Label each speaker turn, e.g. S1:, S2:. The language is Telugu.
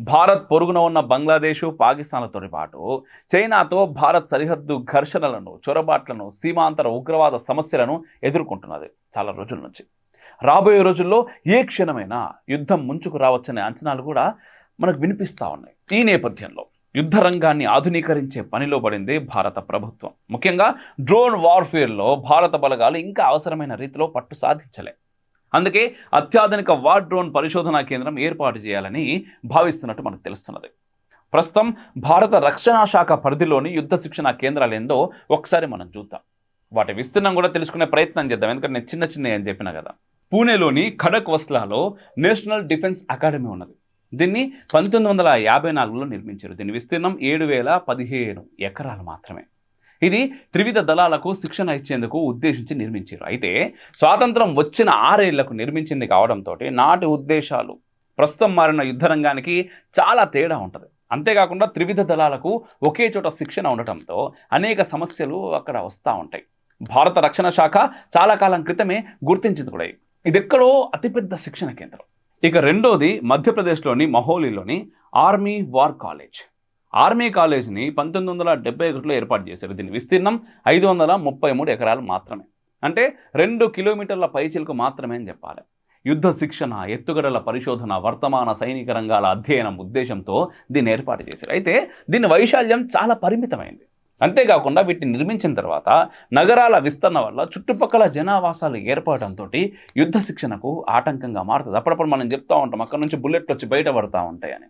S1: భారత్ పొరుగున ఉన్న బంగ్లాదేశ్ పాకిస్తాన్లతో పాటు చైనాతో భారత్ సరిహద్దు ఘర్షణలను చొరబాట్లను సీమాంతర ఉగ్రవాద సమస్యలను ఎదుర్కొంటున్నది చాలా రోజుల నుంచి. రాబోయే రోజుల్లో ఏ క్షణమైనా యుద్ధం ముంచుకు రావచ్చనే అంచనాలు కూడా మనకు వినిపిస్తూ ఉన్నాయి. ఈ నేపథ్యంలో యుద్ధ రంగాన్ని ఆధునీకరించే పనిలో పడింది భారత ప్రభుత్వం. ముఖ్యంగా డ్రోన్ వార్ఫేర్లో భారత బలగాలు ఇంకా అవసరమైన రీతిలో పట్టు సాధించలే. అందుకే అత్యాధునిక వార్ డ్రోన్ పరిశోధనా కేంద్రం ఏర్పాటు చేయాలని భావిస్తున్నట్టు మనకు తెలుస్తున్నది. ప్రస్తుతం భారత రక్షణ శాఖ పరిధిలోని యుద్ధ శిక్షణ కేంద్రాలు ఏందో ఒకసారి మనం చూద్దాం. వాటి విస్తీర్ణం కూడా తెలుసుకునే ప్రయత్నం చేద్దాం. ఎందుకంటే నేను చిన్న చిన్న అని చెప్పిన కదా. పూణేలోని ఖడక్ వస్లాలో నేషనల్ డిఫెన్స్ అకాడమీ ఉన్నది. దీన్ని పంతొమ్మిది వందల యాభై నాలుగులో నిర్మించారు. దీని విస్తీర్ణం ఏడు వేల పదిహేను ఎకరాలు మాత్రమే. ఇది త్రివిధ దళాలకు శిక్షణ ఇచ్చేందుకు ఉద్దేశించి నిర్మించారు. అయితే స్వాతంత్రం వచ్చిన ఆరేళ్ళకు నిర్మించింది కావడంతో నాటి ఉద్దేశాలు ప్రస్తుతం మారిన యుద్ధ రంగానికి చాలా తేడా ఉంటుంది. అంతేకాకుండా త్రివిధ దళాలకు ఒకే చోట శిక్షణ ఉండటంతో అనేక సమస్యలు అక్కడ వస్తూ ఉంటాయి. భారత రక్షణ శాఖ చాలా కాలం క్రితమే గుర్తించింది కూడా. ఇది ఎక్కడో అతిపెద్ద శిక్షణ కేంద్రం. ఇక రెండోది మధ్యప్రదేశ్లోని మహోలీలోని ఆర్మీ వార్ కాలేజ్. ఆర్మీ కాలేజ్ని పంతొమ్మిది వందల డెబ్బై ఒకటిలో ఏర్పాటు చేశారు. దీని విస్తీర్ణం ఐదు వందల ముప్పై మూడు ఎకరాలు మాత్రమే. అంటే రెండు కిలోమీటర్ల పైచిలకు మాత్రమే అని చెప్పాలి. యుద్ధ శిక్షణ ఎత్తుగడల పరిశోధన వర్తమాన సైనిక రంగాల అధ్యయనం ఉద్దేశంతో దీన్ని ఏర్పాటు చేశారు. అయితే దీని వైశాల్యం చాలా పరిమితమైంది. అంతేకాకుండా వీటిని నిర్మించిన తర్వాత నగరాల విస్తరణ వల్ల చుట్టుపక్కల జనావాసాలు ఏర్పడటంతో యుద్ధ శిక్షణకు ఆటంకంగా మారుతుంది. అప్పుడప్పుడు మనం చెప్తా ఉంటాం అక్కడ నుంచి బుల్లెట్లు వచ్చి బయట పడతా ఉంటాయని.